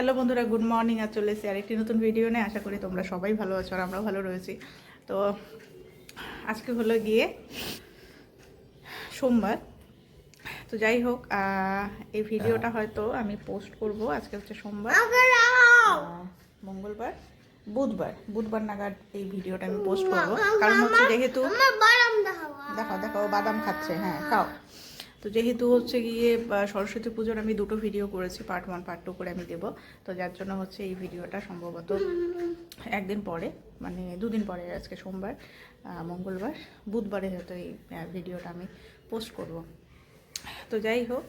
Hello বন্ধুরা good morning আর চলে এসেছি আরেকটি নতুন ভিডিও নিয়ে। আশা করি তোমরা সবাই ভালো আছো আর আমরাও ভালো রয়েছি। তো আজকে হলো গিয়ে সোমবার। তো যাই হোক এই ভিডিওটা হয়তো আমি পোস্ট করব। আজকে হচ্ছে সোমবার। মঙ্গলবার বুধবার। বুধবার নাগাদ এই ভিডিওটা আমি পোস্ট করব। কারণ হচ্ছে যেহেতু দেখো দেখো বাদাম খাচ্ছে হ্যাঁ খাও। তো যেহেতু হচ্ছে গিয়ে সরস্বতী পুজোর আমি দুটো ভিডিও করেছি পার্ট ওয়ান পার্ট টু করে আমি দেবো। তো যার জন্য হচ্ছে এই ভিডিওটা সম্ভবত একদিন পরে মানে দুদিন পরে আজকে সোমবার মঙ্গলবার বুধবারে হয়তো এই ভিডিওটা আমি পোস্ট করব। তো যাই হোক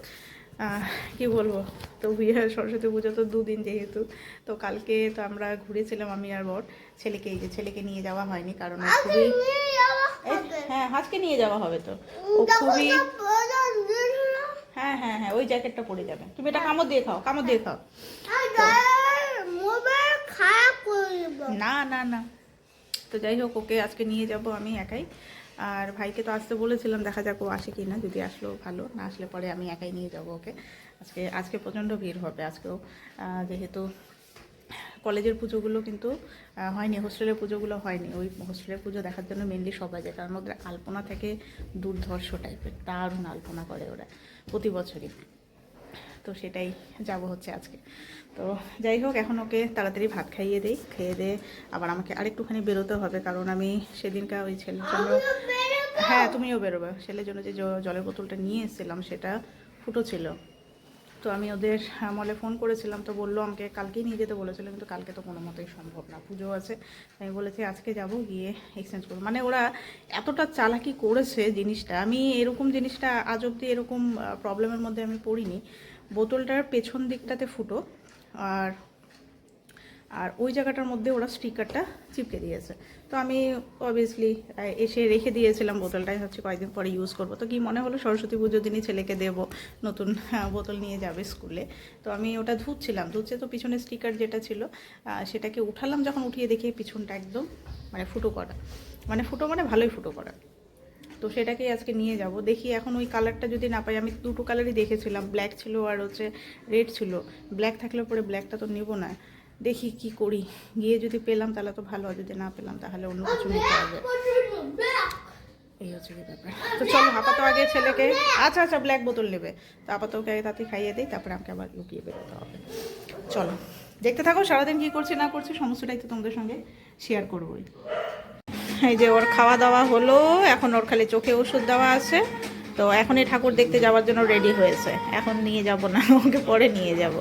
কি বলব? তো বিয়ে সরস্বতী পুজো তো দুদিন যেহেতু তো কালকে তো আমরা ঘুরেছিলাম আমি আর বর। ছেলেকে এই যে ছেলেকে নিয়ে যাওয়া হয়নি কারণ খুবই হ্যাঁ আজকে নিয়ে যাওয়া হবে তো। ও খুবই হ্যাঁ হ্যাঁ হ্যাঁ ওই জ্যাকেটটা পরে যাবে। তুমি এটা কামড় দিয়ে খাও কামড় দিয়ে খাও। না না না। তো যাই হোক ওকে আজকে নিয়ে যাব আমি একাই। আর ভাইকে তো আসতে বলেছিলাম দেখা যাক ও আসে কি না যদি আসলো ভালো। না আসলে পরে আমি একাই নিয়ে যাব ওকে। আজকে আজকে প্রচণ্ড ভিড় হবে আজকেও। যেহেতু কলেজের পুজোগুলো কিন্তু হয়নি হোস্টেলের পুজোগুলো হয়নি। ওই হোস্টেলের পুজো দেখার জন্য মেনলি সবাই যায় কারণ ওদের আলপনা থেকে দুর্ধর্ষ টাইপের দারুণ আলপনা করে ওরা প্রতি বছরই। তো সেটাই যাব হচ্ছে আজকে। তো যাই হোক এখন ওকে তাড়াতাড়ি ভাত খাইয়ে দেই খেয়ে দে আবার আমাকে আরেকটুখানি বেরোতে হবে কারণ আমি সেদিনকার ওই ছেলের জন্য হ্যাঁ তুমিও বেরোবে। ছেলের জন্য যে জলের বোতলটা নিয়ে এসেছিলাম সেটা ফুটো ছিল। তো আমি ওদের মলে ফোন করেছিলাম, তো বলল আমাকে কালকেই নিয়ে যেতে বলেছিলো, কিন্তু কালকে তো কোনো মতেই সম্ভব না পুজো আছে। আমি বলেছি আজকে যাব, গিয়ে এক্সচেঞ্জ করব। মানে ওরা এতটা চালাকি করেছে জিনিসটা, আমি এরকম জিনিসটা আজ অব্দি এরকম প্রবলেমের মধ্যে আমি পড়িনি। বোতলটার পেছন দিকটাতে ফুটো, আর আর ওই জায়গাটার মধ্যে ওরা স্টিকারটা চিপকে দিয়েছে। তো আমি অবভিয়াসলি এসে রেখে দিয়েছিলাম বোতলটাই হচ্ছে কয়েকদিন পরে ইউজ করব। তো কি মনে হলো সরস্বতী পুজোর দিনই ছেলেকে দেব, নতুন বোতল নিয়ে যাবে স্কুলে তো আমি ওটা ধুচ্ছিলাম, ধুচ্ছে তো পিছনে স্টিকার যেটা ছিল সেটাকে উঠালাম, যখন উঠিয়ে দেখি পিছনটা একদম মানে ফুটো করা। মানে ফুটো মানে ভালোই ফুটো করা। তো সেটাকেই আজকে নিয়ে যাব। দেখি এখন ওই কালারটা যদি না পাই, আমি দুটো কালারই দেখেছিলাম। ব্ল্যাক ছিল আর হচ্ছে রেড ছিল। ব্ল্যাক থাকলে পরে ব্ল্যাকটা তো নেব না। দেখি কি করি। গিয়ে যদি পেলাম তাহলে তো ভালো যদি না পেলাম তাহলে অন্য কিছু নিতে হবে। এই হচ্ছে কি ব্যাপার। তো চলো, আপাতত আগে ছেলেকে আচ্ছা আচ্ছা ব্ল্যাক বোতল নেবে। তো আপাতত ওকে আগে তাতে খাইয়ে দিই, তারপরে আমাকে আবার লুকিয়ে বেরোতে হবে। চলো, দেখতে থাকো, সারাদিন কী করছি, না করছি, সমস্তটাই তো তোমাদের সঙ্গে শেয়ার করবোই। এই যে ওর খাওয়া দাওয়া হলো, এখন ওর খালি চোখে ওষুধ দেওয়া আছে। তো এখনই ঠাকুর দেখতে যাওয়ার জন্য রেডি হয়েছে। এখন নিয়ে যাব না, ওকে পরে নিয়ে যাব।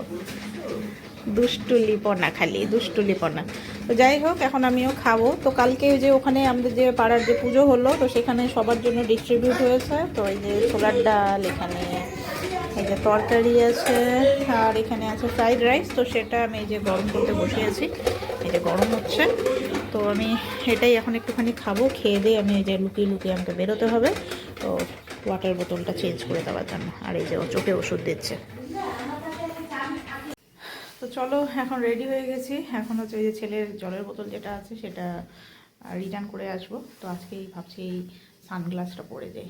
দুষ্টুলিপনা, খালি দুষ্টুলিপনা। তো যাই হোক, এখন আমিও খাব। তো কালকে যে ওখানে আমাদের যে পাড়ার যে পুজো হলো, তো সেখানে সবার জন্য ডিস্ট্রিবিউট হয়েছে। তো এই যে ছোলার ডাল, এখানে এই যে তরকারি আছে, আর এখানে আছে ফ্রাইড রাইস তো সেটা আমি এই যে গরম করতে বসিয়েছি এই যে গরম হচ্ছে। তো আমি এটাই এখন একটুখানি খাব। খেয়ে দিয়ে আমি এই যে লুকিয়ে লুকিয়ে আমাকে বেরোতে হবে। তো ওয়াটার বোতলটা চেঞ্জ করে দেওয়ার জন্য। আর এই যে চোখে ওষুধ দিচ্ছে। চলো, এখন রেডি হয়ে গেছি। এখন হচ্ছে যে ছেলের জলের বোতল যেটা আছে, সেটা রিটার্ন করে আসব। তো আজকেই ভাবছি এই সানগ্লাসটা পরে যাই।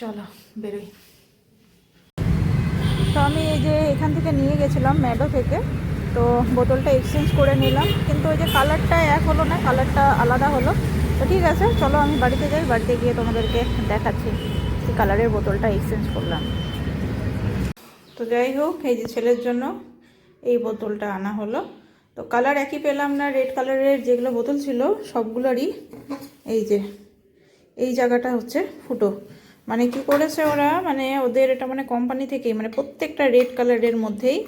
চলো, বেরোই। তো আমি এই যে এখান থেকে নিয়ে গেছিলাম ম্যাডো থেকে। তো বোতলটা এক্সচেঞ্জ করে নিলাম। কিন্তু ওই যে কালারটা এক হলো না কালারটা আলাদা হলো। তো ঠিক আছে, চলো আমি বাড়িতে যাই, বাড়িতে গিয়ে তোমাদেরকে দেখাচ্ছি কালারের বোতলটা এক্সচেঞ্জ করলাম। তো যাই হোক, এই যে ছেলের জন্য এই বোতলটা আনা হলো। তো কালার একই পেলাম না, রেড কালারের যেগুলো বোতল ছিল সবগুলোরই এই যে, এই জায়গাটা হচ্ছে ফুটো। মানে কি করেছে ওরা মানে ওদের এটা মানে কোম্পানি থেকেই মানে প্রত্যেকটা রেড কালারের মধ্যেই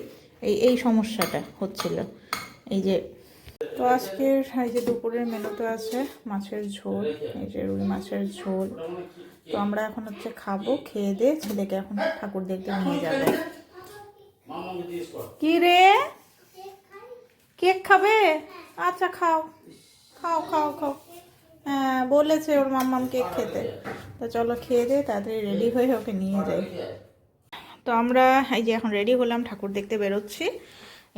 এই এই সমস্যাটা হচ্ছিল। এই যে, তো আজকের, এই যে দুপুরের মেনুতে আছে মাছের ঝোল, এই যে রুই মাছের ঝোল। তো আমরা এখন হচ্ছে খাব, খেয়ে দিয়ে ছেলেকে এখন ঠাকুর দেখতে নিয়ে যাব। কি রে? কেক খাবে? আচ্ছা খাও। খাও খাও খাও। হ্যাঁ বলেছে ওর মাম্মাম কেক খেতে। তো চলো খেয়ে দে তাড়াতাড়ি রেডি হয়ে ওকে নিয়ে যাই। তো আমরা এই যে এখন রেডি হলাম ঠাকুর দেখতে বেরোচ্ছি।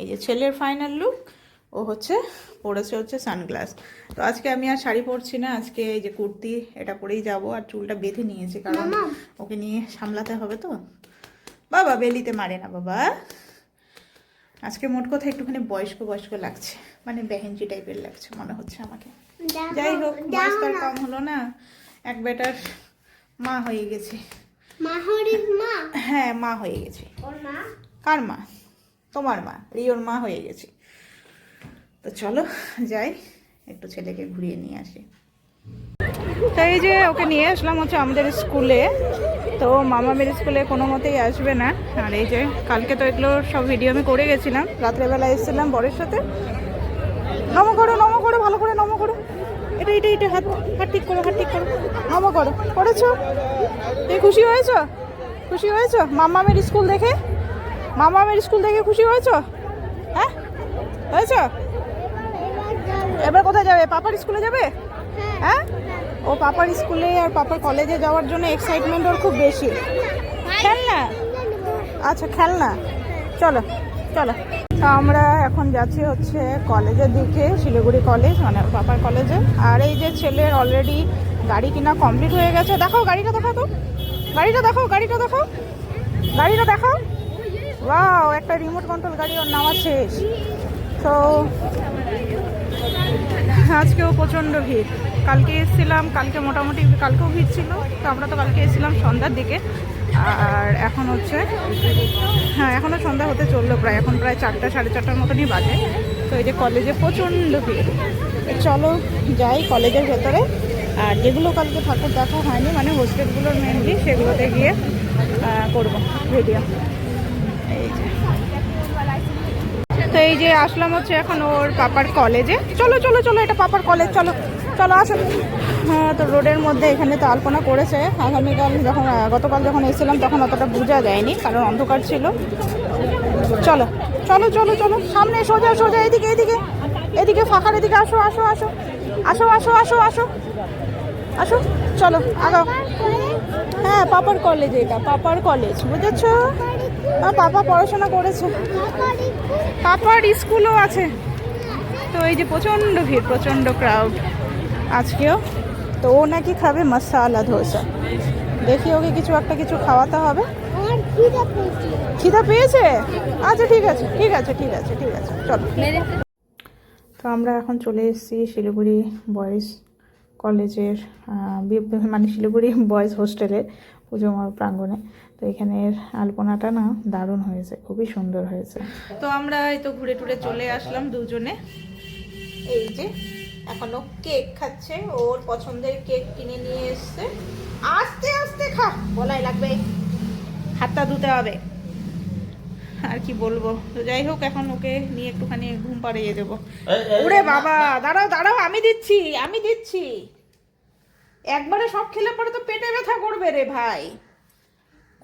এই যে ছেলের ফাইনাল লুক ও হচ্ছে পরেছে হচ্ছে সানগ্লাস তো আজকে আমি আর শাড়ি পরছি না আজকে এই যে কুর্তি এটা পরেই যাব। আর চুলটা বেঁধে নিয়েছি কারণ ওকে নিয়ে সামলাতে হবে তো। বাবা বেলিতে মারে না বাবা। আজকে মোট কথা একটুখানি বয়স্ক বয়স্ক লাগছে। মানে বেহেঞ্জি টাইপের লাগছে মনে হচ্ছে আমাকে। যাই হোক বয়স আর কম হলো না। এক বেটার মা হয়ে গেছে। মা হ্যাঁ মা হয়ে গেছে। কার মা? তোমার মা। রিওর মা হয়ে গেছে। তো চলো যাই। একটু ছেলেকে ঘুরিয়ে নিয়ে আসি। তো এই যে ওকে নিয়ে আসলাম হচ্ছে আমাদের স্কুলে। তো মামা মেয়ের স্কুলে কোনো মতেই আসবে না। আর এই যে কালকে তো এগুলো সব ভিডিও আমি করে গেছিলাম। রাত্রেবেলা এসেছিলাম বরের সাথে। নমো করো নমো করো, ভালো করে নমো করো। এটা এটা এটা, হাত হাত ঠিক করো, হাত ঠিক করো। নমো করো। করেছ? তুমি খুশি হয়েছো? খুশি হয়েছো? মামা মেয়ের স্কুল দেখে? মামা মেয়ের স্কুল দেখে খুশি হয়েছো? হ্যাঁ? হয়েছো? এবার কোথায় যাবে? পাপার স্কুলে যাবে? হ্যাঁ? ও পাপার স্কুলে আর পাপার কলেজে যাওয়ার জন্য এক্সাইটমেন্ট ওর খুব বেশি। খেলনা? আচ্ছা খেলনা। চলো চলো। তো আমরা এখন যাচ্ছি হচ্ছে কলেজের দিকে, শিলিগুড়ি কলেজ মানে পাপার কলেজে। আর এই যে ছেলের অলরেডি গাড়ি কিনা কমপ্লিট হয়ে গেছে। দেখো গাড়িটা দেখো তো। গাড়িটা দেখো গাড়িটা দেখো গাড়িটা দেখো ওয়াও একটা রিমোট কন্ট্রোল গাড়ি ওর নামা শেষ। তো আজকেও প্রচণ্ড ভিড়। কালকে এসেছিলাম, কালকে মোটামুটি কালকেও ভিড় ছিল, তো আমরা তো কালকে এসেছিলাম সন্ধ্যার দিকে। আর এখন হচ্ছে হ্যাঁ এখনও সন্ধ্যা হতে চলল প্রায়, এখন প্রায় চারটা, সাড়ে চারটার মতনই বাজে। তো এই যে কলেজে প্রচণ্ড ভিড়। চলো যাই কলেজের ভেতরে। আর যেগুলো কালকে ঠাকুর দেখা হয়নি মানে হোস্টেলগুলোর মেনলি সেগুলোতে গিয়ে করব ভিডিও এই যে। তো এই যে আসলাম হচ্ছে এখন ওর পাপার কলেজে। চলো চলো চলো, এটা পাপার কলেজ, চলো। চলো আসো হ্যাঁ তো রোডের মধ্যে এখানে তো আলপনা করেছে। আগামীকাল যখন গতকাল যখন এসেছিলাম, তখন অতটা বোঝা যায়নি, কারণ অন্ধকার ছিল। চলো চলো চলো চলো। সামনে, সোজা সোজা, এদিকে এদিকে। এদিকে ফাঁকার এদিকে আসো আসো আসো। আসো আসো আসো আসো। আসো, চলো, আগাও। হ্যাঁ পাপার কলেজ এটা, পাপার কলেজ, বুঝেছ? হ্যাঁ পাপা পড়াশোনা করেছে। পাপার স্কুলও আছে। তো এই যে প্রচণ্ড ভিড়, প্রচণ্ড ক্রাউড আজকেও। তো ও নাকি খাবে মশালা ধোসা। দেখি ওকে কিছু একটা কিছু খাওয়াতে হবে। খিদা পেয়েছে। আচ্ছা ঠিক আছে ঠিক আছে ঠিক আছে ঠিক আছে চলো। তো আমরা এখন চলে এসেছি শিলিগুড়ি বয়েজ কলেজের মানে শিলিগুড়ি বয়েজ হোস্টেলের পুজো প্রাঙ্গণে। তো এখানের আলপনাটা না দারুণ হয়েছে খুবই সুন্দর হয়েছে। তো আমরা এই তো ঘুরে টুরে চলে আসলাম দুজনে। এই যে এখনও কেক খাচ্ছে ওর পছন্দের কেক কিনে নিয়ে এসছে। আস্তে আস্তে খা বলাই লাগবে। হাতটা ধুতে হবে। আর কি বলব? তো যাই হোক এখন ওকে নিয়ে একটুখানি ঘুম পাড়িয়ে দেবো। ওরে বাবা দাঁড়াও দাঁড়াও আমি দিচ্ছি আমি দিচ্ছি। একবারে সব খেলে পরে তো পেটে ব্যথা করবে রে ভাই।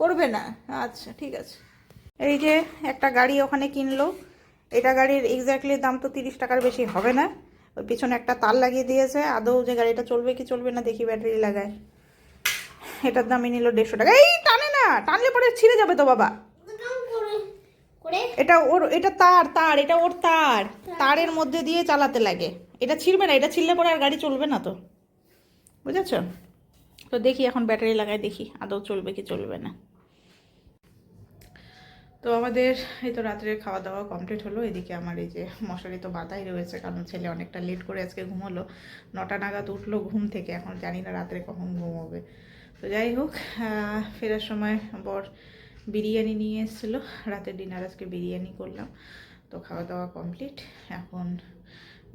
করবে না। আচ্ছা ঠিক আছে। এই যে একটা গাড়ি ওখানে কিনলো। এটা গাড়ির এক্স্যাক্টলি দাম তো তিরিশ টাকার বেশি হবে না। ওর পিছনে একটা তার লাগিয়ে দিয়েছে। আদৌ যে গাড়িটা চলবে কি চলবে না দেখি ব্যাটারি লাগায়। এটার দামই নিল দেড়শো টাকা। এই টানে না, টানলে পরে ছিঁড়ে যাবে তো বাবা। এটা ওর, এটা তার তার, এটা ওর তার। তারের মধ্যে দিয়ে চালাতে লাগে। এটা ছিঁড়বে না, এটা ছিঁড়লে পরে আর গাড়ি চলবে না তো। বুঝেছ? তো দেখি এখন ব্যাটারি লাগায় দেখি, আদৌ চলবে কি চলবে না। তো আমাদের এই তো রাত্রের খাওয়া দাওয়া কমপ্লিট হলো। এদিকে আমার এই যে মশারি তো বাধাই রয়েছে, কারণ ছেলে অনেকটা লেট করে আজকে ঘুমোলো। নটা নাগাদ উঠল ঘুম থেকে, এখন জানি না রাত্রে কখন ঘুমোবে। তো যাই হোক ফেরার সময় বর বিরিয়ানি নিয়ে এসেছিল। রাতের ডিনার আজকে বিরিয়ানি করলাম। তো খাওয়া দাওয়া কমপ্লিট এখন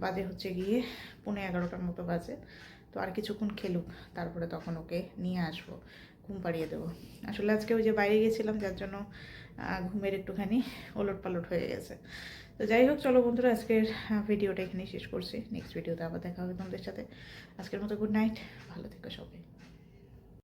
বাজে হচ্ছে গিয়ে পৌনে এগারোটার মতো বাজে। তো আর কিছুক্ষণ খেলুক, তারপরে তখন ওকে নিয়ে আসব। ঘুম পাড়িয়ে দেবো। আসলে আজকে ওই যে বাইরে গেছিলাম, যার জন্য ঘুমের একটুখানি ওলট পালট হয়ে গেছে। তো যাই হোক, চলো বন্ধুরা, আজকের ভিডিওটা এখানেই শেষ করছি। নেক্সট ভিডিওতে আবার দেখা হবে তোমাদের সাথে। আজকের মতো গুড নাইট ভালো থেকো সবাই।